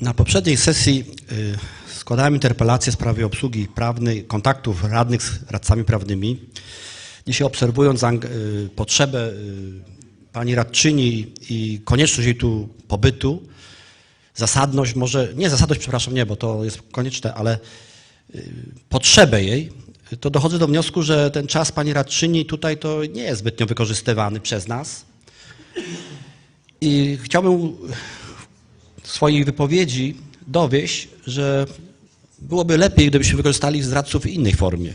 Na poprzedniej sesji y, składałem interpelację w sprawie obsługi prawnej, kontaktów radnych z radcami prawnymi. Dzisiaj obserwując y, potrzebę y, pani radczyni i konieczność jej tu pobytu, zasadność, może nie zasadność, przepraszam, nie, bo to jest konieczne, ale potrzebę jej, to dochodzę do wniosku, że ten czas pani radczyni tutaj to nie jest zbytnio wykorzystywany przez nas. I chciałbym swojej wypowiedzi dowieść, że byłoby lepiej, gdybyśmy wykorzystali zradców w innej formie.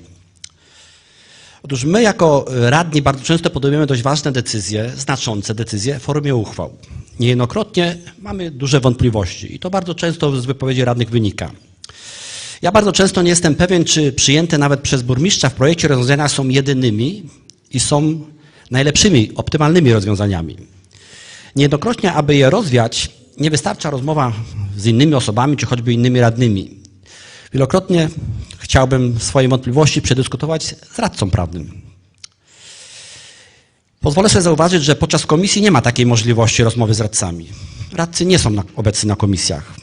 Otóż my jako radni bardzo często podejmujemy dość ważne decyzje, znaczące decyzje w formie uchwał. Niejednokrotnie mamy duże wątpliwości i to bardzo często z wypowiedzi radnych wynika. Ja bardzo często nie jestem pewien, czy przyjęte nawet przez burmistrza w projekcie rozwiązania są jedynymi i są najlepszymi, optymalnymi rozwiązaniami. Niejednokrotnie, aby je rozwiać, nie wystarcza rozmowa z innymi osobami, czy choćby innymi radnymi. Wielokrotnie chciałbym swoje wątpliwości przedyskutować z radcą prawnym. Pozwolę sobie zauważyć, że podczas komisji nie ma takiej możliwości rozmowy z radcami. Radcy nie są obecni na komisjach.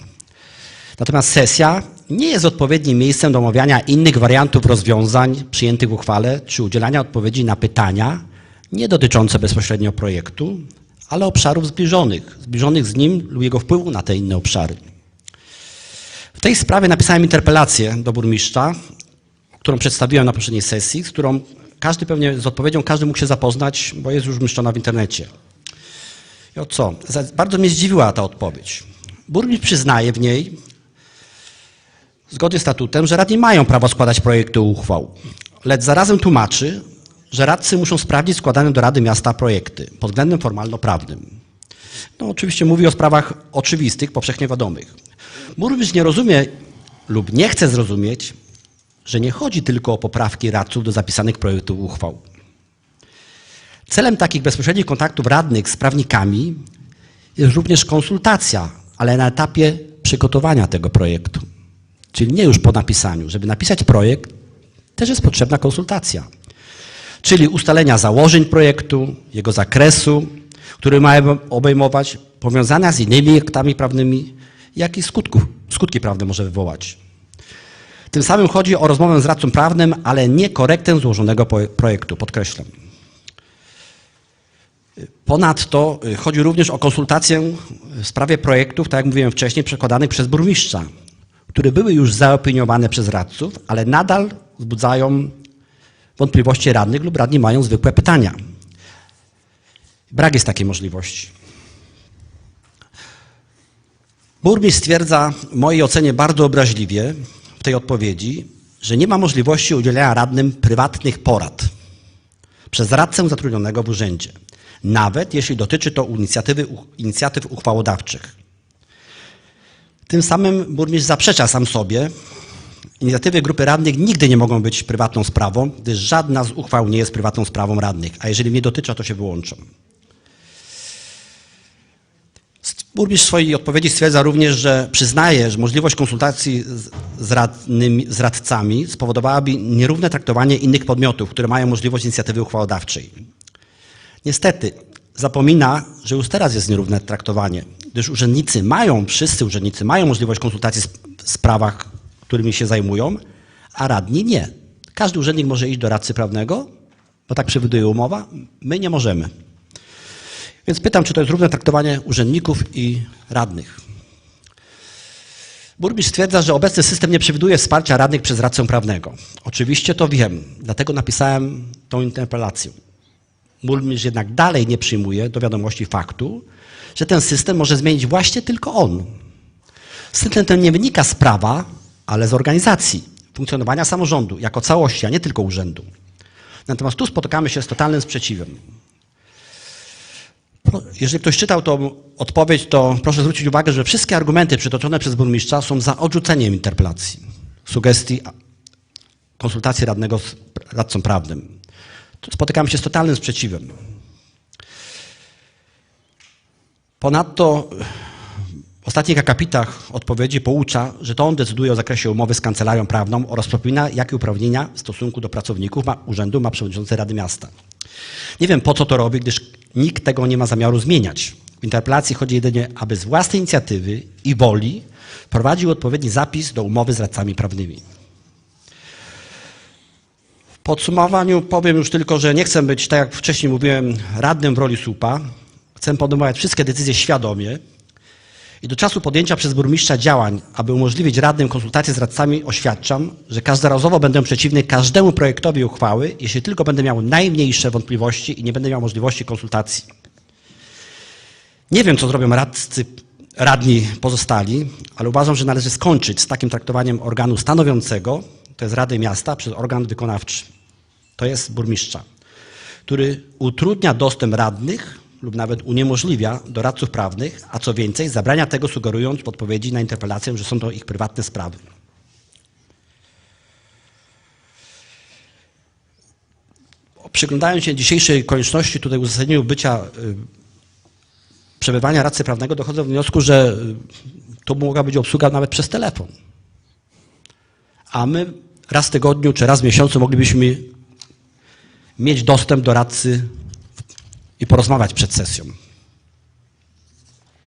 Natomiast sesja nie jest odpowiednim miejscem do omawiania innych wariantów rozwiązań przyjętych w uchwale, czy udzielania odpowiedzi na pytania nie dotyczące bezpośrednio projektu, ale obszarów zbliżonych, zbliżonych z nim lub jego wpływu na te inne obszary. W tej sprawie napisałem interpelację do burmistrza, którą przedstawiłem na poprzedniej sesji, z którą każdy pewnie, z odpowiedzią każdy mógł się zapoznać, bo jest już umieszczona w internecie. I o co? Bardzo mnie zdziwiła ta odpowiedź. Burmistrz przyznaje w niej, zgodnie z statutem, że radni mają prawo składać projekty uchwał, lecz zarazem tłumaczy, że radcy muszą sprawdzić składane do Rady Miasta projekty pod względem formalno-prawnym. No, oczywiście mówi o sprawach oczywistych, powszechnie wiadomych. Burmistrz nie rozumie lub nie chce zrozumieć, że nie chodzi tylko o poprawki radców do zapisanych projektów uchwał. Celem takich bezpośrednich kontaktów radnych z prawnikami jest również konsultacja, ale na etapie przygotowania tego projektu. Czyli nie już po napisaniu. Żeby napisać projekt, też jest potrzebna konsultacja. Czyli ustalenia założeń projektu, jego zakresu, który ma obejmować, powiązania z innymi aktami prawnymi, jak i skutków, skutki prawne może wywołać. Tym samym chodzi o rozmowę z radcą prawnym, ale nie korektę złożonego projektu, podkreślam. Ponadto y, chodzi również o konsultację w sprawie projektów, tak jak mówiłem wcześniej, przekładanych przez burmistrza, które były już zaopiniowane przez radców, ale nadal wzbudzają wątpliwości radnych lub radni mają zwykłe pytania. Brak jest takiej możliwości. Burmistrz stwierdza w mojej ocenie bardzo obraźliwie w tej odpowiedzi, że nie ma możliwości udzielenia radnym prywatnych porad przez radcę zatrudnionego w urzędzie, nawet jeśli dotyczy to inicjatywy, inicjatyw uchwałodawczych. Tym samym burmistrz zaprzecza sam sobie. Inicjatywy grupy radnych nigdy nie mogą być prywatną sprawą, gdyż żadna z uchwał nie jest prywatną sprawą radnych, a jeżeli mnie dotyczy, to się wyłączą. Burmistrz w swojej odpowiedzi stwierdza również, że przyznaje, że możliwość konsultacji z, radnymi, z radcami spowodowałaby nierówne traktowanie innych podmiotów, które mają możliwość inicjatywy uchwałodawczej. Niestety zapomina, że już teraz jest nierówne traktowanie, gdyż urzędnicy mają, wszyscy urzędnicy mają możliwość konsultacji w sprawach, którymi się zajmują, a radni nie. Każdy urzędnik może iść do radcy prawnego, bo tak przewiduje umowa, my nie możemy. Więc pytam, czy to jest równe traktowanie urzędników i radnych. Burmistrz stwierdza, że obecny system nie przewiduje wsparcia radnych przez radcę prawnego. Oczywiście to wiem, dlatego napisałem tą interpelację. Burmistrz jednak dalej nie przyjmuje do wiadomości faktu, że ten system może zmienić właśnie tylko on. System ten nie wynika z prawa, ale z organizacji, funkcjonowania samorządu jako całości, a nie tylko urzędu. Natomiast tu spotykamy się z totalnym sprzeciwem. Jeżeli ktoś czytał tą odpowiedź, to proszę zwrócić uwagę, że wszystkie argumenty przytoczone przez burmistrza są za odrzuceniem interpelacji, sugestii, konsultacji radnego z radcą prawnym. Spotykamy się z totalnym sprzeciwem. Ponadto w ostatnich akapitach odpowiedzi poucza, że to on decyduje o zakresie umowy z kancelarią prawną oraz przypomina, jakie uprawnienia w stosunku do pracowników ma, urzędu ma przewodniczący Rady Miasta. Nie wiem, po co to robi, gdyż nikt tego nie ma zamiaru zmieniać. W interpelacji chodzi jedynie, aby z własnej inicjatywy i woli wprowadził odpowiedni zapis do umowy z radcami prawnymi. W podsumowaniu powiem już tylko, że nie chcę być, tak jak wcześniej mówiłem, radnym w roli słupa. Chcę podejmować wszystkie decyzje świadomie i do czasu podjęcia przez burmistrza działań, aby umożliwić radnym konsultacje z radcami, oświadczam, że każdorazowo będę przeciwny każdemu projektowi uchwały, jeśli tylko będę miał najmniejsze wątpliwości i nie będę miał możliwości konsultacji. Nie wiem, co zrobią radcy, radni pozostali, ale uważam, że należy skończyć z takim traktowaniem organu stanowiącego, to jest Rady Miasta, przez organ wykonawczy, to jest burmistrza, który utrudnia dostęp radnych lub nawet uniemożliwia do radców prawnych, a co więcej, zabrania tego sugerując w odpowiedzi na interpelację, że są to ich prywatne sprawy. Przyglądając się dzisiejszej konieczności tutaj uzasadnieniu bycia y, przebywania radcy prawnego dochodzę do wniosku, że y, to mogła być obsługa nawet przez telefon. A my raz w tygodniu czy raz w miesiącu moglibyśmy mieć dostęp do radcy i porozmawiać przed sesją.